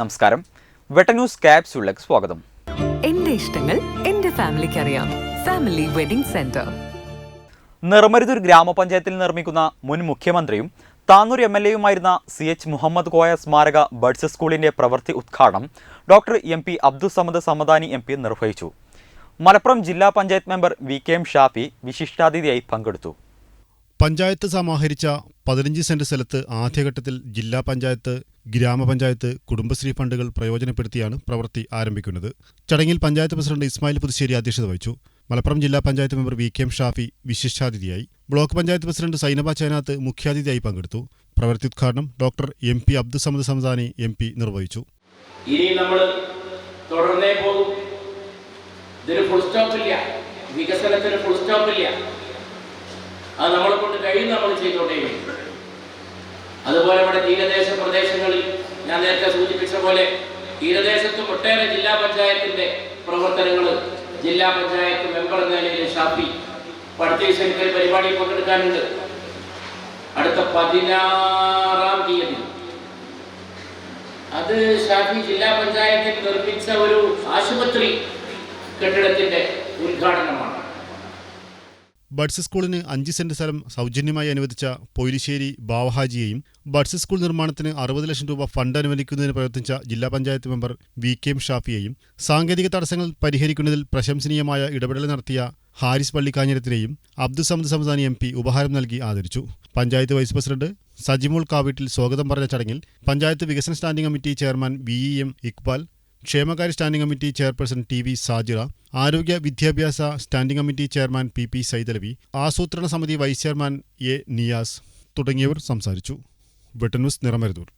നമസ്കാരം. വെട്ടന്യൂസ് ക്യാപ്സ്യൂളിലേക്ക് സ്വാഗതം. എന്റെ ഇഷ്ടങ്ങൾ എന്റെ ഫാമിലിക്ക് അറിയാം. Family wedding centre. നിർമ്മരുതൂർ ഗ്രാമപഞ്ചായത്തിൽ നിർമ്മിക്കുന്ന മുൻ മുഖ്യമന്ത്രിയും താന്നൂർ എം എൽ എയുമായിരുന്ന സി എച്ച് മുഹമ്മദ് കോയ സ്മാരക ബഡ്സ് സ്കൂളിന്റെ പ്രവൃത്തി ഉദ്ഘാടനം doctor M P Abdul Samad Samadani M P നിർവഹിച്ചു. മലപ്പുറം ജില്ലാ panchayat member V K M Shafi വിശിഷ്ടാതിഥിയായി പങ്കെടുത്തു. പഞ്ചായത്ത് സമാഹരിച്ച പതിനഞ്ച് സെന്റ് സ്ഥലത്ത് ആദ്യഘട്ടത്തിൽ ജില്ലാ പഞ്ചായത്ത് ഗ്രാമപഞ്ചായത്ത് കുടുംബശ്രീ ഫണ്ടുകൾ പ്രയോജനപ്പെടുത്തിയാണ് പ്രവൃത്തി ആരംഭിക്കുന്നത്. ചടങ്ങിൽ പഞ്ചായത്ത് പ്രസിഡന്റ് ഇസ്മായിൽ പുതുശ്ശേരി അധ്യക്ഷത വഹിച്ചു. മലപ്പുറം ജില്ലാ panchayat member V K M Shafi വിശിഷ്ടാതിഥിയായി. Block panchayat president Zainaba Chenath മുഖ്യാതിഥിയായി പങ്കെടുത്തു. പ്രവൃത്തി ഉദ്ഘാടനം doctor M P Abdussamad Samadani M P നിർവഹിച്ചു. ഇനി നമ്മൾ തുടർന്നേ പോകും. ഇതിന് ഫുൾ സ്റ്റോപ്പില്ല വികസനത്തിന് ഫുൾ സ്റ്റോപ്പില്ല അത് നമ്മളെ കൊണ്ട് കഴിയും നമ്മൾ ചെയ്തോണ്ടേ അതുപോലെ ഇവിടെ തീരദേശ പ്രദേശങ്ങളിൽ ഞാൻ നേരത്തെ സൂചിപ്പിച്ച പോലെ തീരദേശത്തും ഒട്ടേറെ ജില്ലാ പഞ്ചായത്തിന്റെ പ്രവർത്തനങ്ങൾ ജില്ലാ പഞ്ചായത്ത് മെമ്പർ എന്ന നിലയിൽ ഷാഫി ഇപ്പൊ പരിപാടി കൊണ്ടെടുക്കാനുണ്ട് പങ്കെടുക്കാനുണ്ട്. അടുത്ത പതിനാറാം തീയതി. അത് ഷാഫി ജില്ലാ പഞ്ചായത്തിൽ നിർമ്മിച്ച ഒരു ആശുപത്രി കെട്ടിടത്തിന്റെ ഉദ്ഘാടനമാണ്. ബഡ്സ് സ്കൂളിന് അഞ്ച് സെന്റ് സ്ഥലം സൗജന്യമായി അനുവദിച്ച പൊയിലിശ്ശേരി ബാവഹാജിയെയും ബഡ്സ് സ്കൂൾ നിർമ്മാണത്തിന് അറുപത് ലക്ഷം രൂപ ഫണ്ട് അനുവദിക്കുന്നതിന് പ്രവർത്തിച്ച ജില്ലാ panchayat member V K M ഷാഫിയെയും സാങ്കേതിക തടസ്സങ്ങൾ പരിഹരിക്കുന്നതിൽ പ്രശംസനീയമായ ഇടപെടൽ നടത്തിയ ഹാരിസ് പള്ളിക്കാഞ്ഞിരത്തിനെയും അബ്ദുസമദ് സംസാനി എം പി ഉപഹാരം നൽകി ആദരിച്ചു. പഞ്ചായത്ത് വൈസ് പ്രസിഡന്റ് സജിമോൾ കാവീട്ടിൽ സ്വാഗതം പറഞ്ഞ ചടങ്ങിൽ പഞ്ചായത്ത് വികസന standing committee chairman V E M Iqbal ക്ഷേമകാര്യ standing committee chairperson T V Sajira ആരോഗ്യ വിദ്യാഭ്യാസ standing committee chairman P P Saithalavi ആസൂത്രണ സമിതി വൈസ് ചെയർമാൻ എ നിയാസ് തുടങ്ങിയവർ സംസാരിച്ചു. വെട്ടന്യൂസ് നിറമരുതൂർ.